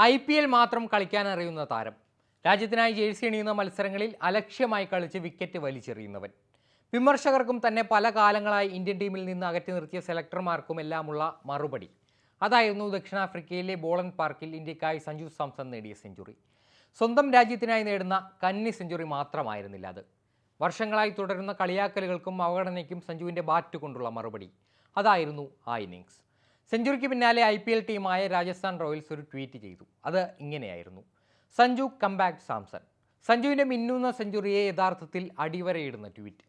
I P L മാത്രം കളിക്കാൻ അറിയുന്ന താരം. രാജ്യത്തിനായി ജേഴ്സി അണിയുന്ന മത്സരങ്ങളിൽ അലക്ഷ്യമായി കളിച്ച് വിക്കറ്റ് വലിച്ചെറിയുന്നവൻ. വിമർശകർക്കും തന്നെ പല കാലങ്ങളായി ഇന്ത്യൻ ടീമിൽ നിന്ന് അകറ്റി നിർത്തിയ സെലക്ടർമാർക്കും എല്ലാമുള്ള മറുപടി. അതായിരുന്നു ദക്ഷിണാഫ്രിക്കയിലെ ബോളൻ പാർക്കിൽ ഇന്ത്യക്കായി സഞ്ജു സാംസൺ നേടിയ സെഞ്ചുറി. സ്വന്തം രാജ്യത്തിനായി നേടുന്ന കന്നി സെഞ്ചുറി മാത്രമായിരുന്നില്ല അത്. വർഷങ്ങളായി തുടരുന്ന കളിയാക്കലുകൾക്കും അവഗണനയ്ക്കും സഞ്ജുവിന്റെ ബാറ്റ് കൊണ്ടുള്ള മറുപടി. അതായിരുന്നു ആ ഇന്നിങ്സ് സെഞ്ചുറിക്ക് പിന്നാലെ ഐ പി എൽ ടീമായ രാജസ്ഥാൻ റോയൽസ് ഒരു ട്വീറ്റ് ചെയ്തു. അത് ഇങ്ങനെയായിരുന്നു. സഞ്ജു കംബാക്ക് സാംസൺ. സഞ്ജുവിന്റെ മിന്നുന്ന സെഞ്ചുറിയെ യഥാർത്ഥത്തിൽ അടിവരയിടുന്ന ട്വീറ്റ്.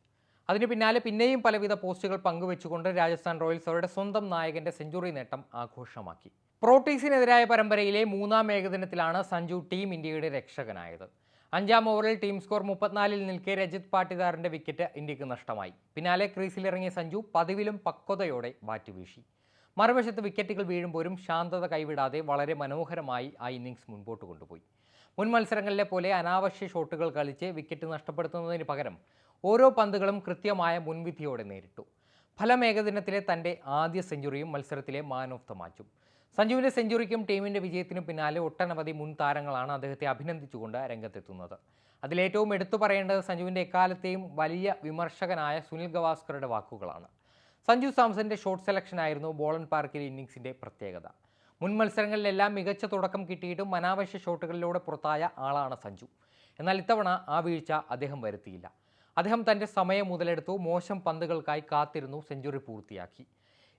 അതിന് പിന്നാലെ പിന്നെയും പലവിധ പോസ്റ്റുകൾ പങ്കുവെച്ചുകൊണ്ട് രാജസ്ഥാൻ റോയൽസ് അവരുടെ സ്വന്തം നായകന്റെ സെഞ്ചുറി നേട്ടം ആഘോഷമാക്കി. പ്രോട്ടീസിനെതിരായ പരമ്പരയിലെ മൂന്നാം ഏകദിനത്തിലാണ് സഞ്ജു ടീം ഇന്ത്യയുടെ രക്ഷകനായത്. അഞ്ചാം ഓവറിൽ ടീം സ്കോർ മുപ്പത്തിനാലിൽ നിൽക്കെ രജിത് പാട്ടിദാറിന്റെ വിക്കറ്റ് ഇന്ത്യയ്ക്ക് നഷ്ടമായി. പിന്നാലെ ക്രീസിലിറങ്ങിയ സഞ്ജു പതിവിലും പക്വതയോടെ ബാറ്റ് വീശി. മറുവശത്ത് വിക്കറ്റുകൾ വീഴുമ്പോഴും ശാന്തത കൈവിടാതെ വളരെ മനോഹരമായി ആ ഇന്നിങ്സ് മുൻപോട്ട് കൊണ്ടുപോയി. മുൻ മത്സരങ്ങളിലെ പോലെ അനാവശ്യ ഷോട്ടുകൾ കളിച്ച് വിക്കറ്റ് നഷ്ടപ്പെടുത്തുന്നതിന് പകരം ഓരോ പന്തുകളും കൃത്യമായ മുൻവിധിയോടെ നേരിട്ടു. ഫലം ഏകദിനത്തിലെ തന്റെ ആദ്യ സെഞ്ചുറിയും മത്സരത്തിലെ മാൻ ഓഫ് ദ മാച്ചും സഞ്ജുവിന്റെ സെഞ്ചുറിക്കും ടീമിന്റെ വിജയത്തിനും പിന്നാലെ ഒട്ടനവധി മുൻ താരങ്ങളാണ് അദ്ദേഹത്തെ അഭിനന്ദിച്ചുകൊണ്ട് രംഗത്തെത്തുന്നത്. അതിലേറ്റവും എടുത്തു പറയേണ്ടത് സഞ്ജുവിന്റെ എക്കാലത്തെയും വലിയ വിമർശകനായ സുനിൽ ഗവാസ്കറുടെ വാക്കുകളാണ്. സഞ്ജു സാംസന്റെ ഷോട്ട് സെലക്ഷൻ ആയിരുന്നു ബോളൻ പാർക്കിലെ ഇന്നിങ്സിന്റെ പ്രത്യേകത. മുൻ മത്സരങ്ങളിലെല്ലാം മികച്ച തുടക്കം കിട്ടിയിട്ടും അനാവശ്യ ഷോട്ടുകളിലൂടെ പുറത്തായ ആളാണ് സഞ്ജു. എന്നാൽ ഇത്തവണ ആ വീഴ്ച അദ്ദേഹം വരുത്തിയില്ല. അദ്ദേഹം തന്റെ സമയം മുതലെടുത്തു മോശം പന്തുകൾക്കായി കാത്തിരുന്നു സെഞ്ചുറി പൂർത്തിയാക്കി.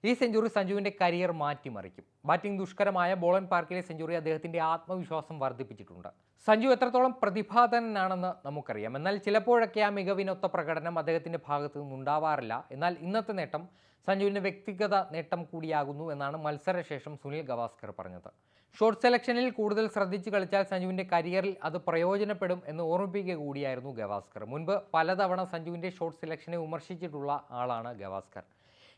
ഈ സെഞ്ചുറി സഞ്ജുവിന്റെ കരിയർ മാറ്റിമറിക്കും. ബാറ്റിംഗ് ദുഷ്കരമായ ബോളൻ പാർക്കിലെ സെഞ്ചുറി അദ്ദേഹത്തിന്റെ ആത്മവിശ്വാസം വർദ്ധിപ്പിച്ചിട്ടുണ്ട്. സഞ്ജു എത്രത്തോളം പ്രതിഭാതനാണെന്ന് നമുക്കറിയാം. എന്നാൽ ചിലപ്പോഴൊക്കെ ആ മികവിനൊത്ത പ്രകടനം അദ്ദേഹത്തിന്റെ ഭാഗത്തു നിന്നുണ്ടാവാറില്ല. എന്നാൽ ഇന്നത്തെ നേട്ടം സഞ്ജുവിന്റെ വ്യക്തിഗത നേട്ടം കൂടിയാകുന്നു എന്നാണ് മത്സരശേഷം സുനിൽ ഗവാസ്കർ പറഞ്ഞത്. ഷോർട്ട് സെലക്ഷനിൽ കൂടുതൽ ശ്രദ്ധിച്ചു കളിച്ചാൽ സഞ്ജുവിന്റെ കരിയറിൽ അത് പ്രയോജനപ്പെടും എന്ന് ഓർമ്മിപ്പിക്കുക കൂടിയായിരുന്നു ഗവാസ്കർ. മുൻപ് പലതവണ സഞ്ജുവിന്റെ ഷോർട്ട് സെലക്ഷനെ വിമർശിച്ചിട്ടുള്ള ആളാണ് ഗവാസ്കർ.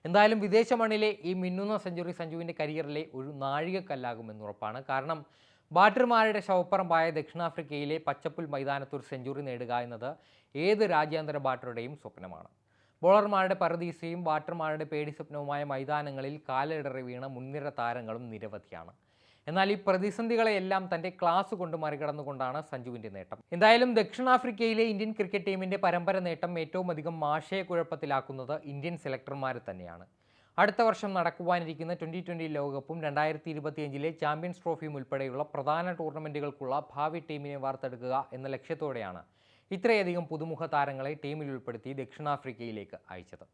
എന്തായാലും വിദേശ മണ്ണിലെ ഈ മിന്നുന്ന സെഞ്ചുറി സഞ്ജുവിന്റെ കരിയറിലെ ഒരു നാഴികക്കല്ലാകുമെന്നുറപ്പാണ് കാരണം ബാറ്റർമാരുടെ ശവപ്പറമ്പായ ദക്ഷിണാഫ്രിക്കയിലെ പച്ചപ്പുൽ മൈതാനത്തൊരു സെഞ്ചുറി നേടുക എന്നത് ഏത് രാജ്യാന്തര ബാറ്ററുടെയും സ്വപ്നമാണ്. ബോളർമാരുടെ പരദീസയും ബാറ്റർമാരുടെ പേടി സ്വപ്നവുമായ മൈതാനങ്ങളിൽ കാലിടറി വീണ മുൻനിര താരങ്ങളും നിരവധിയാണ്. എന്നാൽ ഈ പ്രതിസന്ധികളെയെല്ലാം തന്റെ ക്ലാസ് കൊണ്ട് മറികടന്നുകൊണ്ടാണ് സഞ്ജുവിന്റെ നേട്ടം. എന്തായാലും ദക്ഷിണാഫ്രിക്കയിലെ ഇന്ത്യൻ ക്രിക്കറ്റ് ടീമിന്റെ പരമ്പര നേട്ടം ഏറ്റവും അധികം ആശയക്കുഴപ്പത്തിലാക്കുന്നത് ഇന്ത്യൻ സെലക്ടർമാരെ തന്നെയാണ്. അടുത്ത വർഷം നടക്കുവാനിരിക്കുന്ന ട്വന്റി ട്വന്റി ലോകകപ്പും രണ്ടായിരത്തി ഇരുപത്തിയഞ്ചിലെ ചാമ്പ്യൻസ് ട്രോഫിയും ഉൾപ്പെടെയുള്ള പ്രധാന ടൂർണമെന്റുകൾക്കുള്ള ഭാവി ടീമിനെ വാർത്തെടുക്കുക എന്ന ലക്ഷ്യത്തോടെയാണ് ഇത്രയധികം പുതുമുഖ താരങ്ങളെ ടീമിൽ ഉൾപ്പെടുത്തി ദക്ഷിണാഫ്രിക്കയിലേക്ക് അയച്ചത്.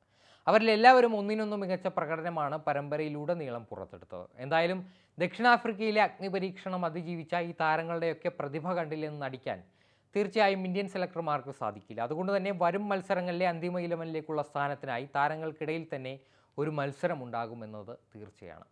അവരിലെല്ലാവരും ഒന്നിനൊന്നും മികച്ച പ്രകടനമാണ് പരമ്പരയിലുടനീളം പുറത്തെടുത്തത്. എന്തായാലും ദക്ഷിണാഫ്രിക്കയിലെ അഗ്നിപരീക്ഷണം അതിജീവിച്ച ഈ താരങ്ങളുടെയൊക്കെ പ്രതിഭ കണ്ടില്ലെന്ന് നടിക്കാൻ തീർച്ചയായും ഇന്ത്യൻ സെലക്ടർമാർക്ക് സാധിക്കില്ല. അതുകൊണ്ട് തന്നെ വരും മത്സരങ്ങളിലെ അന്തിമ ഇലവനിലേക്കുള്ള സ്ഥാനത്തിനായി താരങ്ങൾക്കിടയിൽ തന്നെ ഒരു മത്സരം ഉണ്ടാകുമെന്നത് തീർച്ചയാണ്.